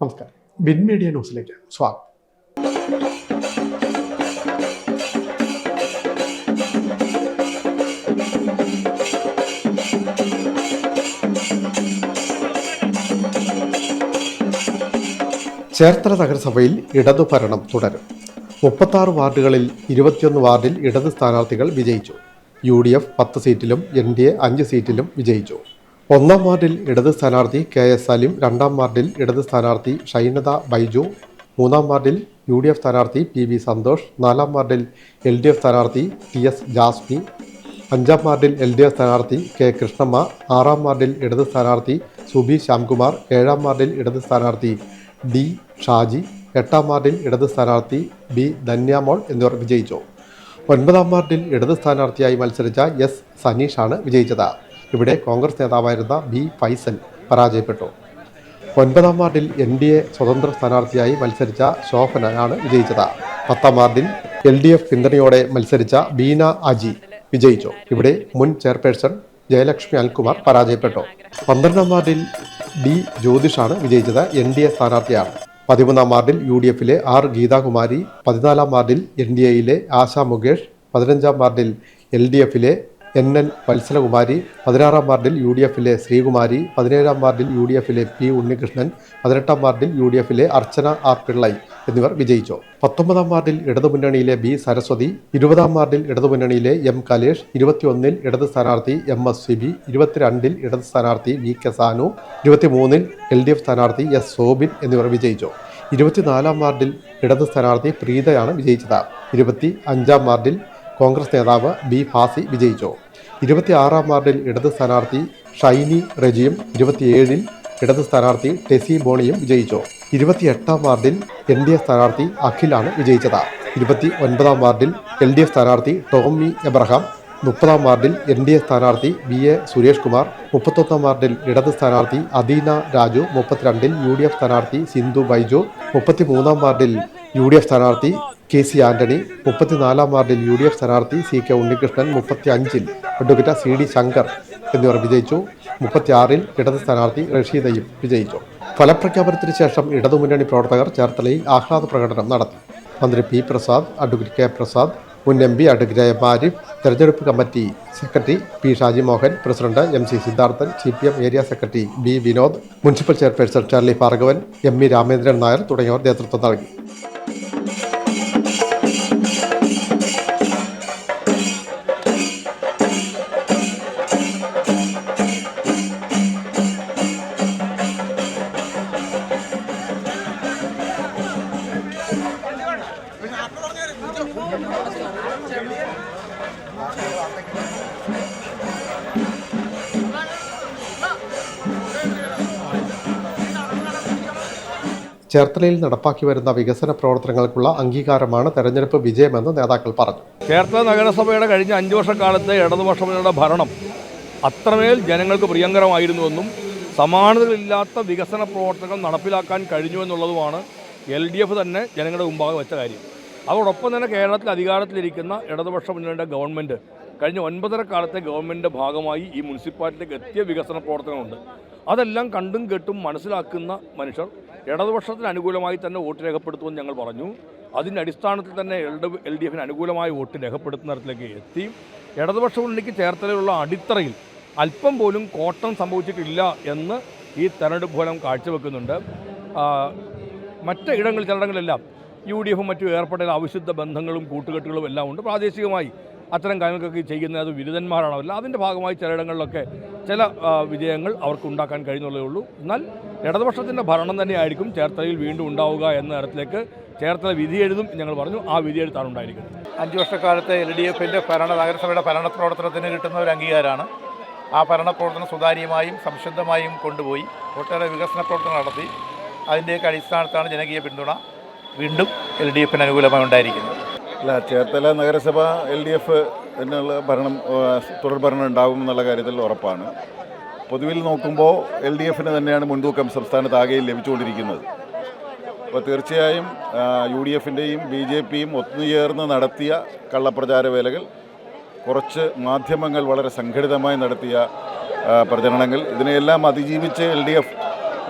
നമസ്കാരം. Bin media ന്യൂസിലേക്ക് സ്വാഗതം. ചേർത്തല നഗരസഭയിൽ ഇടതു ഭരണം തുടരും. മുപ്പത്താറ് വാർഡുകളിൽ ഇരുപത്തിയൊന്ന് വാർഡിൽ ഇടത് സ്ഥാനാർത്ഥികൾ വിജയിച്ചു. യു ഡി എഫ് പത്ത് സീറ്റിലും എൻ ഡി എ അഞ്ച് സീറ്റിലും വിജയിച്ചു. ഒന്നാം വാർഡിൽ ഇടത് സ്ഥാനാർത്ഥി കെ എസ് സലിം രണ്ടാം വാർഡിൽ ഇടത് സ്ഥാനാർത്ഥി ഷൈനത ബൈജു മൂന്നാം വാർഡിൽ യു ഡി എഫ് സ്ഥാനാർത്ഥി പി വി സന്തോഷ് നാലാം വാർഡിൽ എൽ ഡി എഫ് സ്ഥാനാർത്ഥി ടി എസ് ജാസ്മി അഞ്ചാം വാർഡിൽ എൽ ഡി എഫ് സ്ഥാനാർത്ഥി കെ കൃഷ്ണമ്മ ആറാം വാർഡിൽ ഇടത് സ്ഥാനാർത്ഥി സുബി ശ്യാംകുമാർ ഏഴാം വാർഡിൽ ഇടത് സ്ഥാനാർത്ഥി ഡി ഷാജി എട്ടാം വാർഡിൽ ഇടത് സ്ഥാനാർത്ഥി ബി ധന്യാമോൾ എന്നിവർ വിജയിച്ചു. ഒൻപതാം വാർഡിൽ ഇടത് സ്ഥാനാർത്ഥിയായി മത്സരിച്ച എസ് സനീഷാണ് വിജയിച്ചത്. ഇവിടെ കോൺഗ്രസ് നേതാവായിരുന്ന ബി ഫൈസൽ പരാജയപ്പെട്ടു. ഒൻപതാം വാർഡിൽ എൻ ഡി എ സ്വതന്ത്ര സ്ഥാനാർത്ഥിയായി മത്സരിച്ച ശോഭനയാണ് വിജയിച്ചത്. പത്താം വാർഡിൽ എൽ ഡി എഫ് പിന്തുണയോടെ മത്സരിച്ച ബീന അജി വിജയിച്ചു. ഇവിടെ മുൻ ചെയർപേഴ്സൺ ജയലക്ഷ്മി അൽകുമാർ പരാജയപ്പെട്ടു. പന്ത്രണ്ടാം വാർഡിൽ ഡി ജ്യോതിഷാണ് വിജയിച്ചത് എൻ ഡി എ സ്ഥാനാർത്ഥിയാണ്. പതിമൂന്നാം വാർഡിൽ യു ഡി എഫിലെ ആർ ഗീതാകുമാരി പതിനാലാം വാർഡിൽ എൻ ഡി എയിലെ ആശാ മുകേഷ് പതിനഞ്ചാം വാർഡിൽ എൽ ഡി എഫിലെ എൻ എൻ വത്സലകുമാരി പതിനാറാം വാർഡിൽ യു ഡി എഫിലെ ശ്രീകുമാരി പതിനേഴാം വാർഡിൽ യു ഡി എഫിലെ പി ഉണ്ണികൃഷ്ണൻ പതിനെട്ടാം വാർഡിൽ യു ഡി എഫിലെ അർച്ചന ആർ പിള്ളൈ എന്നിവർ വിജയിച്ചു. പത്തൊമ്പതാം വാർഡിൽ ഇടതുമുന്നണിയിലെ ബി സരസ്വതി ഇരുപതാം വാർഡിൽ ഇടതുമുന്നണിയിലെ എം കലേഷ് ഇരുപത്തിയൊന്നിൽ ഇടത് സ്ഥാനാർത്ഥി എം എസ് സിബി ഇരുപത്തിരണ്ടിൽ ഇടത് സ്ഥാനാർത്ഥി വി കെ സാനു ഇരുപത്തിമൂന്നിൽ എൽ ഡി എഫ് സ്ഥാനാർത്ഥി എസ് സോബിൻ എന്നിവർ വിജയിച്ചു. ഇരുപത്തിനാലാം വാർഡിൽ ഇടത് സ്ഥാനാർത്ഥി പ്രീതയാണ് വിജയിച്ചത്. ഇരുപത്തി അഞ്ചാം വാർഡിൽ കോൺഗ്രസ് നേതാവ് ബി ഫാസി വിജയിച്ചു. ഇരുപത്തിയാറാം വാർഡിൽ ഇടത് സ്ഥാനാർത്ഥി ഷൈനി റെജിയും ഇരുപത്തിയേഴിൽ ഇടത് സ്ഥാനാർത്ഥി ടെസി ബോണിയും വിജയിച്ചു. ഇരുപത്തിയെട്ടാം വാർഡിൽ എൻ ഡി എ സ്ഥാനാർത്ഥി അഖിലാണ് വിജയിച്ചത്. ഇരുപത്തി ഒൻപതാം വാർഡിൽ എൽ ഡി എഫ് സ്ഥാനാർത്ഥി ടോമി എബ്രഹാം മുപ്പതാം വാർഡിൽ എൻ ഡി എ സ്ഥാനാർത്ഥി വി എ സുരേഷ് കുമാർ മുപ്പത്തൊന്നാം വാർഡിൽ ഇടത് സ്ഥാനാർത്ഥി അദീന രാജു മുപ്പത്തിരണ്ടിൽ യു ഡി എഫ് സ്ഥാനാർത്ഥി സിന്ധു ബൈജു മുപ്പത്തിമൂന്നാം വാർഡിൽ യു ഡി എഫ് സ്ഥാനാർത്ഥി കെ സി ആന്റണി മുപ്പത്തിനാലാം വാർഡിൽ യു ഡി എഫ് സ്ഥാനാർത്ഥി സി കെ ഉണ്ണികൃഷ്ണൻ മുപ്പത്തി അഞ്ചിൽ അഡ്വക്കേറ്റ് സി ഡി ശങ്കർ എന്നിവർ വിജയിച്ചു. മുപ്പത്തിയാറിൽ ഇടത് സ്ഥാനാർത്ഥി റഷീദയും വിജയിച്ചു. ഫലപ്രഖ്യാപനത്തിന് ശേഷം ഇടതുമുന്നണി പ്രവർത്തകർ ചേർത്തലയിൽ ആഹ്ലാദ പ്രകടനം നടത്തി. മന്ത്രി P Prasad advocate K Prasad മുൻ M P advocate M Arif തെരഞ്ഞെടുപ്പ് committee secretary P Shaji Mohan president M C Siddharthan C P M area secretary B Vinod municipal chairperson Charlie Bhargavan M E Ramendran Nair തുടങ്ങിയവർ നേതൃത്വം നൽകി. ചേർത്തലയിൽ നടപ്പാക്കി വരുന്ന വികസന പ്രവർത്തനങ്ങൾക്കുള്ള അംഗീകാരമാണ് തെരഞ്ഞെടുപ്പ് വിജയമെന്ന് നേതാക്കൾ പറഞ്ഞു. ചേർത്തല നഗരസഭയുടെ കഴിഞ്ഞ അഞ്ച് വർഷക്കാലത്തെ ഇടതുപക്ഷങ്ങളുടെ ഭരണം അത്രമേൽ ജനങ്ങൾക്ക് പ്രിയങ്കരമായിരുന്നുവെന്നും സമാനതകളില്ലാത്ത വികസന പ്രവർത്തനങ്ങൾ നടപ്പിലാക്കാൻ കഴിഞ്ഞു എന്നുള്ളതുമാണ് എൽ ഡി എഫ് തന്നെ ജനങ്ങളുടെ മുമ്പാകെ വെച്ച കാര്യം. അതോടൊപ്പം തന്നെ കേരളത്തിൽ അധികാരത്തിലിരിക്കുന്ന ഇടതുപക്ഷ മുന്നണിയുടെ ഗവൺമെന്റ് കഴിഞ്ഞ ഒൻപതര കാലത്തെ ഗവൺമെന്റിന്റെ ഭാഗമായി ഈ മുനിസിപ്പാലിറ്റിക്ക് എത്തിയ വികസന പ്രവർത്തനമുണ്ട് അതെല്ലാം കണ്ടും കേട്ടും മനസ്സിലാക്കുന്ന മനുഷ്യർ ഇടതുപക്ഷത്തിന് അനുകൂലമായി തന്നെ വോട്ട് രേഖപ്പെടുത്തുമെന്ന് ഞങ്ങൾ പറഞ്ഞു. അതിന്റെ അടിസ്ഥാനത്തിൽ തന്നെ എൽ ഡി എൽ ഡി എഫിന് അനുകൂലമായി വോട്ട് രേഖപ്പെടുത്തുന്ന തരത്തിലേക്ക് എത്തി. ഇടതുപക്ഷ മുന്നണിക്ക് ചേർത്തലയിലുള്ള അടിത്തറയിൽ അല്പം പോലും കോട്ടം സംഭവിച്ചിട്ടില്ല എന്ന് ഈ തെരഞ്ഞെടുപ്പ് ഫലം കാഴ്ചവെക്കുന്നുണ്ട്. മറ്റ് ഇടങ്ങളിൽ ചിലയിടങ്ങളിലെല്ലാം യു ഡി എഫും മറ്റും ഏർപ്പെടേണ്ട അവിശുദ്ധ ബന്ധങ്ങളും കൂട്ടുകെട്ടുകളും എല്ലാം ഉണ്ട്. പ്രാദേശികമായി അത്തരം കാര്യങ്ങൾക്കൊക്കെ ചെയ്യുന്നത് അത് ബിരുദന്മാരാണ് അല്ല അതിന്റെ ഭാഗമായി ചിലയിടങ്ങളിലൊക്കെ ചില വിജയങ്ങൾ അവർക്ക് ഉണ്ടാക്കാൻ കഴിയുന്നുള്ളതേ ഉള്ളൂ. എന്നാൽ ഇടതുപക്ഷത്തിന്റെ ഭരണം തന്നെയായിരിക്കും ചേർത്തലയിൽ വീണ്ടും ഉണ്ടാവുക എന്ന തരത്തിലേക്ക് ചേർത്തല വിധി എഴുതും ഞങ്ങൾ പറഞ്ഞു. ആ വിധി എഴുത്താണ് ഉണ്ടായിരിക്കുന്നത്. അഞ്ച് വർഷക്കാലത്തെ എൽ ഡി എഫിന്റെ ഭരണ നഗരസഭയുടെ ഭരണ പ്രവർത്തനത്തിന് കിട്ടുന്ന ഒരു അംഗീകാരമാണ്. ആ ഭരണ പ്രവർത്തനം സുതാര്യമായും സംശുദ്ധമായും കൊണ്ടുപോയി ഒട്ടേറെ വികസന പ്രവർത്തനം നടത്തി. അതിന്റെയൊക്കെ അടിസ്ഥാനത്താണ് ജനകീയ പിന്തുണ. വീണ്ടും എൽ ഡി എഫിന് അനുകൂലമായി ഉണ്ടായിരിക്കുന്നത് അല്ല ചേർത്തല നഗരസഭ എൽ ഡി എഫ് എന്നുള്ള ഭരണം തുടർ ഭരണം ഉണ്ടാകും എന്നുള്ള കാര്യത്തിൽ ഉറപ്പാണ്. പൊതുവിൽ നോക്കുമ്പോൾ എൽ ഡി എഫിന് തന്നെയാണ് മുൻതൂക്കം സംസ്ഥാനത്ത് ആകെ ലഭിച്ചുകൊണ്ടിരിക്കുന്നത്. അപ്പോൾ തീർച്ചയായും യു ഡി എഫിന്റെയും ബി ജെ പിയും ഒത്തുചേർന്ന് നടത്തിയ കള്ളപ്രചാര വേലകൾ കുറച്ച് മാധ്യമങ്ങൾ വളരെ സംഘടിതമായി നടത്തിയ പ്രചരണങ്ങൾ ഇതിനെയെല്ലാം അതിജീവിച്ച് എൽ ഡി എഫ്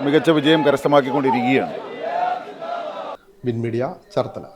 മികച്ച വിജയം കരസ്ഥമാക്കിക്കൊണ്ടിരിക്കുകയാണ്. വിൻമീഡിയ ചേർത്തല.